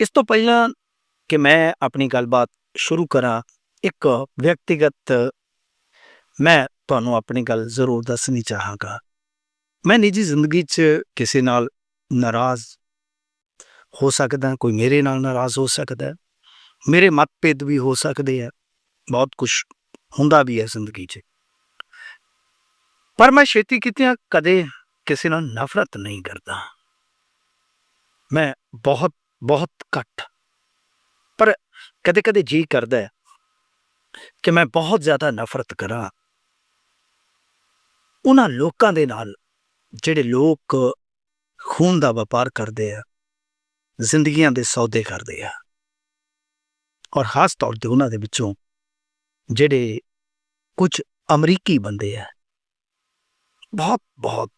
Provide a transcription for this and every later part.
ਇਸ ਤੋਂ ਪਹਿਲਾਂ ਕਿ ਮੈਂ ਆਪਣੀ ਗੱਲਬਾਤ ਸ਼ੁਰੂ ਕਰਾਂ, ਇੱਕ ਵਿਅਕਤੀਗਤ ਮੈਂ ਤੁਹਾਨੂੰ ਆਪਣੀ ਗੱਲ ਜ਼ਰੂਰ ਦੱਸਣੀ ਚਾਹਾਂਗਾ। ਮੈਂ ਨਿੱਜੀ ਜ਼ਿੰਦਗੀ 'ਚ ਕਿਸੇ ਨਾਲ ਨਾਰਾਜ਼ ਹੋ ਸਕਦਾ, ਕੋਈ ਮੇਰੇ ਨਾਲ ਨਾਰਾਜ਼ ਹੋ ਸਕਦਾ, ਮੇਰੇ ਮਤਭੇਦ ਵੀ ਹੋ ਸਕਦੇ ਆ, ਬਹੁਤ ਕੁਝ ਹੁੰਦਾ ਵੀ ਹੈ ਜ਼ਿੰਦਗੀ 'ਚ। ਪਰ ਮੈਂ ਛੇਤੀ ਕਿਤਿਆਂ ਕਦੇ ਕਿਸੇ ਨਾਲ ਨਫ਼ਰਤ ਨਹੀਂ ਕਰਦਾ। ਮੈਂ ਬਹੁਤ ਬਹੁਤ ਘੱਟ। ਪਰ ਕਦੇ ਕਦੇ ਜੀ ਕਰਦਾ ਹੈ ਕਿ ਮੈਂ ਬਹੁਤ ਜ਼ਿਆਦਾ ਨਫ਼ਰਤ ਕਰਾਂ। ਉਹਨਾਂ ਲੋਕਾਂ ਦੇ ਨਾਲ ਜਿਹੜੇ ਲੋਕ ਖੂਨ ਦਾ ਵਪਾਰ ਕਰਦੇ ਆ, ਜ਼ਿੰਦਗੀਆਂ ਦੇ ਸੌਦੇ ਕਰਦੇ ਆ। ਔਰ ਖਾਸ ਤੌਰ ਤੇ ਉਹਨਾਂ ਦੇ ਵਿੱਚੋਂ ਜਿਹੜੇ ਕੁਝ ਅਮਰੀਕੀ ਬੰਦੇ ਆ ਬਹੁਤ ਬਹੁਤ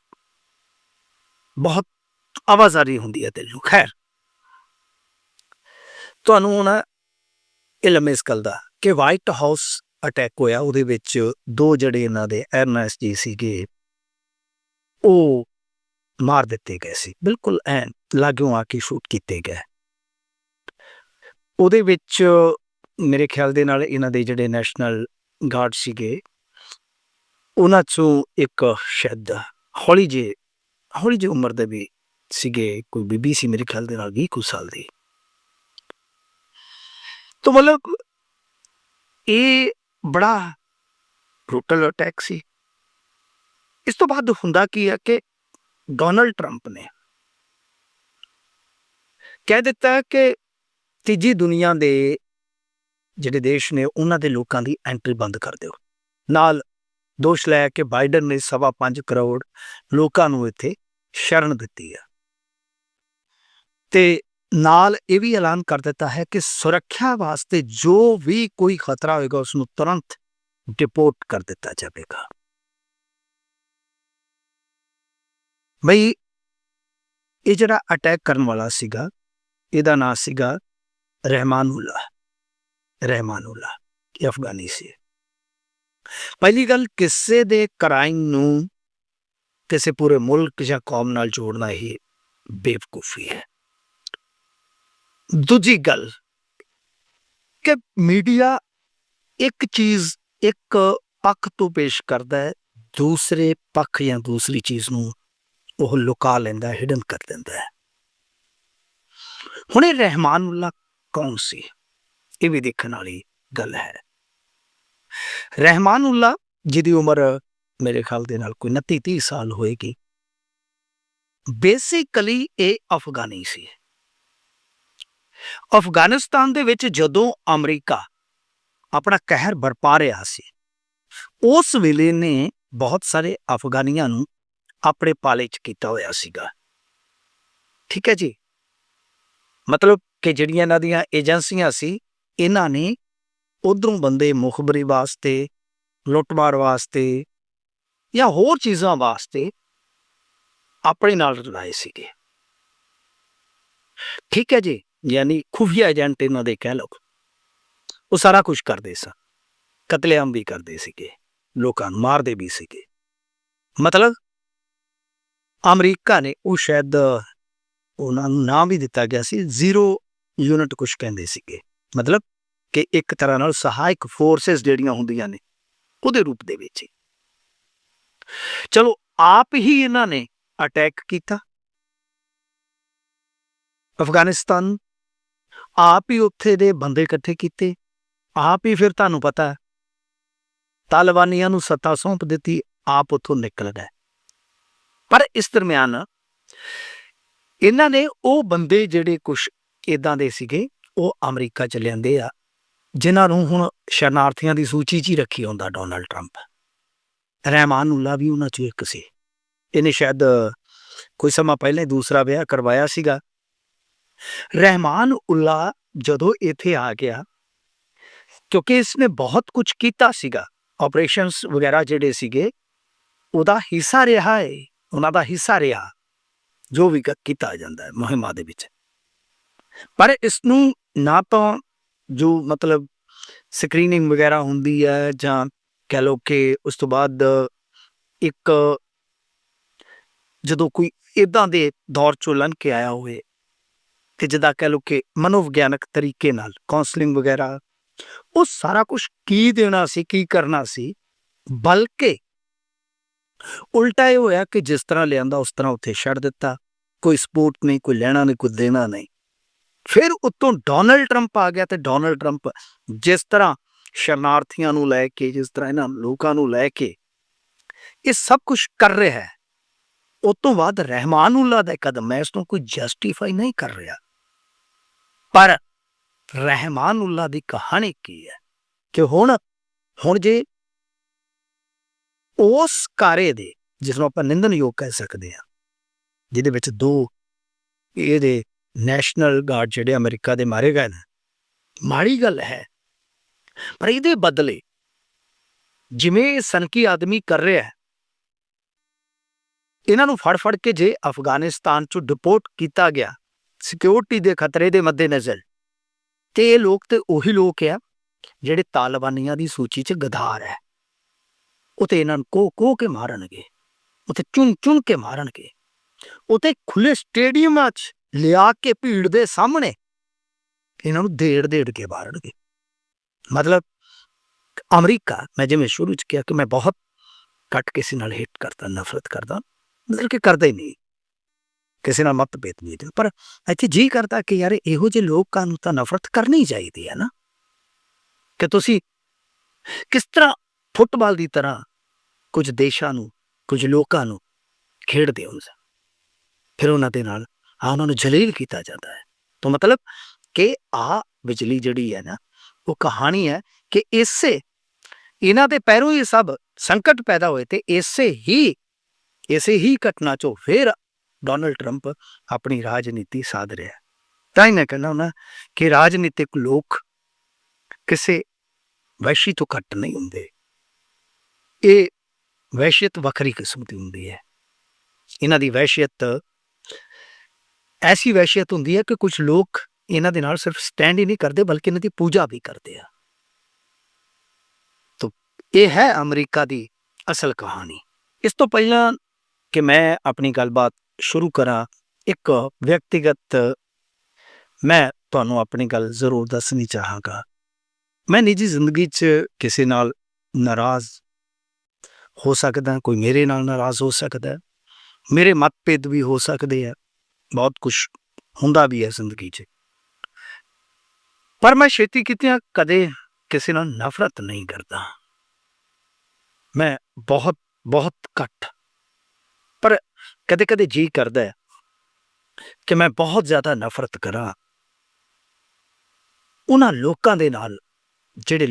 ਬਹੁਤ ਆਵਾਜ਼ਾਰੀ ਹੁੰਦੀ ਹੈ ਦਿਲ ਨੂੰ। ਖੈਰ ਤੁਹਾਨੂੰ ਹੁਣ ਇਲਮ ਇਸ ਗੱਲ ਦਾ ਕਿ ਵਾਈਟ ਹਾਊਸ ਅਟੈਕ ਹੋਇਆ, ਉਹਦੇ ਵਿੱਚ ਦੋ ਜਿਹੜੇ ਇਹਨਾਂ ਦੇ ਐਰਨੈਸ ਜੀ ਸੀਗੇ, ਉਹ ਮਾਰ ਦਿੱਤੇ ਗਏ ਸੀ। ਬਿਲਕੁਲ ਐ ਲਾਗਿਓਂ ਆ ਕੇ ਸ਼ੂਟ ਕੀਤੇ ਗਏ। ਉਹਦੇ ਵਿੱਚ ਮੇਰੇ ਖਿਆਲ ਦੇ ਨਾਲ ਇਹਨਾਂ ਦੇ ਜਿਹੜੇ ਨੈਸ਼ਨਲ ਗਾਰਡ ਸੀਗੇ, ਉਹਨਾਂ ਚੋਂ ਇੱਕ ਸ਼ਾਇਦ ਹੌਲੀ ਜੇ ਹੌਲੀ ਜਿਹੀ ਉਮਰ ਦੇ ਵੀ ਸੀਗੇ, ਕੋਈ ਬੀਬੀ ਸੀ ਮੇਰੇ ਖਿਆਲ ਦੇ ਨਾਲ 20 ਕੁ ਸਾਲ ਦੀ। ਤਾਂ ਮਤਲਬ ਇਹ ਬੜਾ ਬਰੂਟਲ ਅਟੈਕ ਸੀ ਇਸ ਤੋਂ ਬਾਅਦ ਹੁੰਦਾ ਕੀ ਹੈ ਕਿ ਡੋਨਲਡ ਟਰੰਪ ਨੇ ਕਹਿ ਦਿੱਤਾ ਕਿ ਤੀਜੀ ਦੁਨੀਆ ਦੇ ਜਿਹੜੇ ਦੇਸ਼ ਨੇ ਉਹਨਾਂ ਦੇ ਲੋਕਾਂ ਦੀ ਐਂਟਰੀ ਬੰਦ ਕਰ ਦਿਓ ਨਾਲ ਦੋਸ਼ ਲਾਇਆ ਕਿ ਬਾਈਡਨ ਨੇ ਸਵਾ ਪੰਜ ਕਰੋੜ ਲੋਕਾਂ ਨੂੰ ਇੱਥੇ ਸ਼ਰਨ ਦਿੱਤੀ ਆ ਤੇ ਨਾਲ ਇਹ ਵੀ ਐਲਾਨ ਕਰ ਦਿੱਤਾ ਹੈ ਕਿ ਸੁਰੱਖਿਆ ਵਾਸਤੇ ਜੋ ਵੀ ਕੋਈ ਖਤਰਾ ਹੋਏਗਾ ਉਸ ਨੂੰ ਤੁਰੰਤ ਡਿਪੋਰਟ ਕਰ ਦਿੱਤਾ ਜਾਵੇਗਾ। ਬਈ, ਇਹ ਜਿਹੜਾ ਅਟੈਕ ਕਰਨ ਵਾਲਾ ਸੀਗਾ, ਇਹਦਾ ਨਾਮ ਸੀਗਾ ਰਹਿਮਾਨੁੱਲਾ ਰਹਿਮਾਨੁੱਲਾ ਇਹ ਅਫਗਾਨੀ ਸੀ। ਪਹਿਲੀ ਗੱਲ, ਕਿਸੇ ਦੇ ਕ੍ਰਾਈਮ ਨੂੰ ਕਿਸੇ ਪੂਰੇ ਮੁਲਕ ਜਾਂ ਕੌਮ ਨਾਲ ਜੋੜਨਾ ਹੀ ਬੇਵਕੂਫੀ ਹੈ। ਦੂਜੀ ਗੱਲ ਕਿ ਮੀਡੀਆ ਇੱਕ ਚੀਜ਼ ਇੱਕ ਪੱਖ ਤੋਂ ਪੇਸ਼ ਕਰਦਾ ਹੈ, ਦੂਸਰੇ ਪੱਖ ਜਾਂ ਦੂਸਰੀ ਚੀਜ਼ ਨੂੰ ਉਹ ਲੁਕਾ ਲੈਂਦਾ ਹਿਡਨ ਕਰ ਦਿੰਦਾ ਹੈ। ਹੁਣ ਇਹ ਰਹਿਮਾਨੁੱਲਾ ਕੌਣ ਸੀ? ਇਹ ਵੀ ਦੇਖਣ ਵਾਲੀ ਗੱਲ ਹੈ। ਰਹਿਮਾਨੁੱਲਾ, ਜਿਹਦੀ ਉਮਰ ਮੇਰੇ ਖਿਆਲ ਦੇ ਨਾਲ ਕੋਈ 29 30 ਸਾਲ ਹੋਏਗੀ, ਬੇਸਿਕਲੀ ਇਹ ਅਫਗਾਨੀ ਸੀ। ਅਫਗਾਨਿਸਤਾਨ ਦੇ ਵਿੱਚ ਜਦੋਂ ਅਮਰੀਕਾ ਆਪਣਾ ਕਹਿਰ ਬਰਪਾ ਰਿਹਾ ਸੀ, ਉਸ ਵੇਲੇ ਨੇ ਬਹੁਤ ਸਾਰੇ ਅਫਗਾਨੀਆਂ ਨੂੰ ਆਪਣੇ ਪਾਲੇ 'ਚ ਕੀਤਾ ਹੋਇਆ ਸੀਗਾ। ਠੀਕ ਹੈ ਜੀ? ਮਤਲਬ ਕਿ ਜਿਹੜੀਆਂ ਇਹਨਾਂ ਦੀਆਂ ਏਜੰਸੀਆਂ ਸੀ, ਇਹਨਾਂ ਨੇ ਉਧਰੋਂ ਬੰਦੇ ਮੁਖਬਰੀ ਵਾਸਤੇ ਲੁੱਟਮਾਰ ਵਾਸਤੇ ਜਾਂ ਹੋਰ ਚੀਜ਼ਾਂ ਵਾਸਤੇ ਆਪਣੇ ਨਾਲ ਲਾਏ ਸੀਗੇ। ਠੀਕ ਹੈ ਜੀ? ਯਾਨੀ ਖੁਫੀਆ ਏਜੰਟ ਇਹਨਾਂ ਦੇ ਕਹਿ ਲਓ। ਉਹ ਸਾਰਾ ਕੁਝ ਕਰਦੇ ਸਨ ਕਤਲੇਆਮ ਵੀ ਕਰਦੇ ਸੀਗੇ। ਲੋਕਾਂ ਨੂੰ ਮਾਰਦੇ ਵੀ ਸੀਗੇ। ਮਤਲਬ ਅਮਰੀਕਾ ਨੇ ਉਹ ਸ਼ਾਇਦ ਉਹਨਾਂ ਨੂੰ ਨਾਮ ਵੀ ਦਿੱਤਾ ਗਿਆ ਸੀ, ਜ਼ੀਰੋ ਯੂਨਿਟ ਕੁਝ ਕਹਿੰਦੇ ਸੀਗੇ। ਮਤਲਬ ਕਿ ਇੱਕ ਤਰ੍ਹਾਂ ਨਾਲ ਸਹਾਇਕ ਫੋਰਸਸ ਜਿਹੜੀਆਂ ਹੁੰਦੀਆਂ ਨੇ, ਉਹਦੇ ਰੂਪ ਦੇ ਵਿੱਚ ਹੀ। ਚਲੋ, ਆਪ ਹੀ ਇਹਨਾਂ ਨੇ ਅਟੈਕ ਕੀਤਾ। ਅਫਗਾਨਿਸਤਾਨ ਆਪ ਹੀ ਉੱਥੇ ਦੇ ਬੰਦੇ ਇਕੱਠੇ ਕੀਤੇ। ਆਪ ਹੀ ਫਿਰ ਤੁਹਾਨੂੰ ਪਤਾ ਹੈ, ਤਾਲਿਬਾਨੀਆਂ ਨੂੰ ਸੱਤਾ ਸੌਂਪ ਦਿੱਤੀ ਆਪ ਉੱਥੋਂ ਨਿਕਲਦਾ ਪਰ ਇਸ ਦਰਮਿਆਨ ਇਹਨਾਂ ਨੇ ਉਹ ਬੰਦੇ ਜਿਹੜੇ ਕੁਝ ਇਦਾਂ ਦੇ ਸੀਗੇ ਉਹ ਅਮਰੀਕਾ ਚ ਲਿਆਂਦੇ ਆ ਜਿਨ੍ਹਾਂ ਨੂੰ ਹੁਣ ਸ਼ਰਨਾਰਥੀਆਂ ਦੀ ਸੂਚੀ 'ਚ ਹੀ ਰੱਖੀ ਹੁੰਦਾ ਡੋਨਲਡ ਟਰੰਪ। ਰਹਿਮਾਨੁੱਲਾ ਵੀ ਉਹਨਾਂ 'ਚੋਂ ਇੱਕ ਸੀ। ਇਹਨੇ ਸ਼ਾਇਦ ਕੋਈ ਸਮਾਂ ਪਹਿਲਾਂ ਹੀ ਦੂਸਰਾ ਵਿਆਹ ਕਰਵਾਇਆ ਸੀਗਾ। ਰਹਿਮਾਨ ਰਹਿਮਾਨੁੱਲਾ ਜਦੋਂ ਇੱਥੇ ਆ ਗਿਆ, ਕਿਉਂਕਿ ਇਸਨੇ ਬਹੁਤ ਕੁਝ ਕੀਤਾ ਸੀਗਾ। ਆਪਰੇਸ਼ਨਸ ਵਗੈਰਾ ਜਿਹੜੇ ਸੀਗੇ, ਉਹਦਾ ਹਿੱਸਾ ਰਿਹਾ ਹੈ ਉਹਨਾਂ ਦਾ ਹਿੱਸਾ ਰਿਹਾ, ਜੋ ਵੀ ਕੀਤਾ ਜਾਂਦਾ ਹੈ ਮੁਹਿੰਮਾਂ ਦੇ ਵਿੱਚ। ਪਰ ਇਸ ਨੂੰ ਨਾ ਤਾਂ ਜੋ ਮਤਲਬ ਸਕਰੀਨਿੰਗ ਵਗੈਰਾ ਹੁੰਦੀ ਹੈ, ਜਾਂ ਕਹਿ ਲਓ ਕਿ ਉਸ ਤੋਂ ਬਾਅਦ ਇੱਕ ਜਦੋਂ ਕੋਈ ਇਦਾਂ ਦੇ ਦੌਰ ਚੋਂ ਲੰਘ ਕੇ ਆਇਆ ਹੋਵੇ ਤੇ ਜਿੱਦਾਂ ਕਹਿ ਲਓ ਕਿ ਮਨੋਵਿਗਿਆਨਕ ਤਰੀਕੇ ਨਾਲ ਕਾਉਂਸਲਿੰਗ ਵਗੈਰਾ, ਉਹ ਸਾਰਾ ਕੁਝ ਕੀ ਦੇਣਾ ਸੀ, ਕੀ ਕਰਨਾ ਸੀ? ਬਲਕਿ ਉਲਟਾ ਇਹ ਹੋਇਆ ਕਿ ਜਿਸ ਤਰ੍ਹਾਂ ਲਿਆਂਦਾ, ਉਸ ਤਰ੍ਹਾਂ ਉੱਥੇ ਛੱਡ ਦਿੱਤਾ। ਕੋਈ ਸਪੋਰਟ ਨਹੀਂ, ਕੋਈ ਲੈਣਾ ਨਹੀਂ, ਕੋਈ ਦੇਣਾ ਨਹੀਂ। ਫਿਰ ਉੱਤੋਂ ਡੋਨਲਡ ਟਰੰਪ ਆ ਗਿਆ ਤੇ ਡੋਨਲਡ ਟਰੰਪ ਜਿਸ ਤਰ੍ਹਾਂ ਸ਼ਰਨਾਰਥੀਆਂ ਨੂੰ ਲੈ ਕੇ, ਜਿਸ ਤਰ੍ਹਾਂ ਇਹਨਾਂ ਲੋਕਾਂ ਨੂੰ ਲੈ ਕੇ ਇਹ ਸਭ ਕੁਝ ਕਰ ਰਿਹਾ ਹੈ ਉਸ ਤੋਂ ਬਾਅਦ ਰਹਿਮਾਨੁੱਲਾ ਦਾ ਕਦਮ ਮੈਂ ਇਸ ਨੂੰ ਕੋਈ ਜਸਟੀਫਾਈ ਨਹੀਂ ਕਰ ਰਿਹਾ। ਪਰ ਰਹਿਮਾਨੁੱਲਾ ਦੀ ਕਹਾਣੀ ਕੀ ਹੈ? ਕਿ ਹੁਣ ਹੁਣ ਜੇ ਉਸ ਕਾਰੇ ਦੇ ਜਿਸ ਨੂੰ ਆਪਾਂ ਨਿੰਦਨਯੋਗ ਕਹਿ ਸਕਦੇ ਹਾਂ, ਜਿਹਦੇ ਵਿੱਚ ਦੋ ਇਹਦੇ ਨੈਸ਼ਨਲ ਗਾਰਡ ਜਿਹੜੇ ਅਮਰੀਕਾ ਦੇ ਮਾਰੇ ਗਏ ਨੇ, ਮਾੜੀ ਗੱਲ ਹੈ, ਪਰ ਇਹਦੇ ਬਦਲੇ ਜਿਵੇਂ ਸਨਕੀ ਆਦਮੀ ਕਰ ਰਿਹਾ ਹੈ, ਇਹਨਾਂ ਨੂੰ ਫੜ ਫੜ ਕੇ ਜੇ ਅਫਗਾਨਿਸਤਾਨ ਚੋਂ ਡਿਪੋਰਟ ਕੀਤਾ ਗਿਆ ਸਿਕਿਉਰਿਟੀ ਦੇ ਖਤਰੇ ਦੇ ਮੱਦੇਨਜ਼ਰ। ਤੇ ਇਹ ਲੋਕ ਤੇ ਉਹੀ ਲੋਕ ਆ, ਜਿਹੜੇ ਤਾਲਿਬਾਨੀਆਂ ਦੀ ਸੂਚੀ 'ਚ ਗਧਾਰ ਹੈ। ਉਤੇ ਇਹਨਾਂ ਨੂੰ ਕੋ ਕੋ ਕੇ ਮਾਰਨਗੇ ਉਤੇ ਚੁਣ ਚੁਣ ਕੇ ਮਾਰਨਗੇ। ਉਤੇ ਖੁੱਲੇ ਸਟੇਡੀਅਮਾਂ 'ਚ ਲਿਆ ਕੇ ਭੀੜ ਦੇ ਸਾਹਮਣੇ ਇਹਨਾਂ ਨੂੰ ਦੇੜ ਦੇੜ ਕੇ ਮਾਰਨਗੇ। ਮਤਲਬ ਅਮਰੀਕਾ, ਮੈਂ ਜਿਵੇਂ ਸ਼ੁਰੂ 'ਚ ਕਿਹਾ ਕਿ ਮੈਂ ਬਹੁਤ ਘੱਟ ਕਿਸੇ ਨਾਲ ਹੇਟ ਕਰਦਾ, ਨਫ਼ਰਤ ਕਰਦਾ, ਮਤਲਬ ਕਿ ਕਰਦਾ ਹੀ ਨਹੀਂ। ਕਿਸੇ ਨਾਲ ਮਤਭੇਦ ਨਹੀਂ ਹੈ ਪਰ ਇੱਥੇ ਜੀ ਕਰਦਾ ਕਿ ਯਾਰ ਇਹੋ ਜਿਹੇ ਲੋਕਾਂ ਨੂੰ ਤਾਂ ਨਫ਼ਰਤ ਕਰਨੀ ਚਾਹੀਦੀ ਹੈ ਨਾ। ਕਿ ਤੁਸੀਂ ਕਿਸ ਤਰ੍ਹਾਂ ਫੁੱਟਬਾਲ ਦੀ ਤਰ੍ਹਾਂ ਕੁਝ ਦੇਸ਼ਾਂ ਨੂੰ, ਕੁਝ ਲੋਕਾਂ ਨੂੰ ਖੇਡਦੇ ਹੋ। ਫਿਰ ਉਹਨਾਂ ਦੇ ਨਾਲ ਆ ਉਹਨਾਂ ਨੂੰ ਜਲੀਲ ਕੀਤਾ ਜਾਂਦਾ ਹੈ। ਤਾਂ ਮਤਲਬ ਕਿ ਆ ਬਿਜਲੀ ਜਿਹੜੀ ਹੈ ਨਾ, ਉਹ ਕਹਾਣੀ ਹੈ ਕਿ ਇਸੇ ਇਹਨਾਂ ਦੇ ਪੈਰੋਂ ਹੀ ਸਭ ਸੰਕਟ ਪੈਦਾ ਹੋਏ ਤੇ ਇਸੇ ਹੀ ਇਸੇ ਹੀ ਘਟਨਾ ਚੋਂ ਫਿਰ ਡੋਨਲਡ ਟਰੰਪ ਆਪਣੀ ਰਾਜਨੀਤੀ ਸਾਧ ਰਿਹਾ ਹੈ। ਤਾਂ ਹੀ ਮੈਂ ਕਹਿੰਦਾ ਹੁੰਦਾ ਕਿ ਰਾਜਨੀਤਿਕ ਲੋਕ ਕਿਸੇ ਵੈਸ਼ੀ ਤੋਂ ਘੱਟ ਨਹੀਂ ਹੁੰਦੇ। ਇਹ ਵੈਸ਼ੀਅਤ ਵੱਖਰੀ ਕਿਸਮ ਦੀ ਹੁੰਦੀ ਹੈ। ਇਹਨਾਂ ਦੀ ਵੈਸ਼ੀਅਤ ਐਸੀ ਵੈਸ਼ੀਅਤ ਹੁੰਦੀ ਹੈ ਕਿ ਕੁਝ ਲੋਕ ਇਹਨਾਂ ਦੇ ਨਾਲ ਸਿਰਫ ਸਟੈਂਡ ਹੀ ਨਹੀਂ ਕਰਦੇ, ਬਲਕਿ ਇਹਨਾਂ ਦੀ ਪੂਜਾ ਵੀ ਕਰਦੇ ਆ। ਤੋ ਇਹ ਹੈ ਅਮਰੀਕਾ ਦੀ ਅਸਲ ਕਹਾਣੀ। ਇਸ ਤੋਂ ਪਹਿਲਾਂ ਕਿ ਮੈਂ ਆਪਣੀ ਗੱਲਬਾਤ ਸ਼ੁਰੂ ਕਰਾਂ, ਇੱਕ ਵਿਅਕਤੀਗਤ ਮੈਂ ਤੁਹਾਨੂੰ ਆਪਣੀ ਗੱਲ ਜ਼ਰੂਰ ਦੱਸਣੀ ਚਾਹਾਂਗਾ। ਮੈਂ ਨਿੱਜੀ ਜ਼ਿੰਦਗੀ 'ਚ ਕਿਸੇ ਨਾਲ ਨਾਰਾਜ਼ ਹੋ ਸਕਦਾ, ਕੋਈ ਮੇਰੇ ਨਾਲ ਨਾਰਾਜ਼ ਹੋ ਸਕਦਾ, ਮੇਰੇ ਮਤਭੇਦ ਵੀ ਹੋ ਸਕਦੇ ਆ, ਬਹੁਤ ਕੁਝ ਹੁੰਦਾ ਵੀ ਹੈ ਜ਼ਿੰਦਗੀ 'ਚ। ਪਰ ਮੈਂ ਛੇਤੀ ਕਿਤਿਆਂ ਕਦੇ ਕਿਸੇ ਨਾਲ ਨਫ਼ਰਤ ਨਹੀਂ ਕਰਦਾ। ਮੈਂ ਬਹੁਤ ਬਹੁਤ ਘੱਟ ਕਦੇ ਕਦੇ ਜੀ ਕਰਦਾ ਹੈ ਕਿ ਮੈਂ ਬਹੁਤ ਜ਼ਿਆਦਾ ਨਫ਼ਰਤ ਕਰਾਂ। ਉਹਨਾਂ ਲੋਕਾਂ ਦੇ ਨਾਲ ਜਿਹੜੇ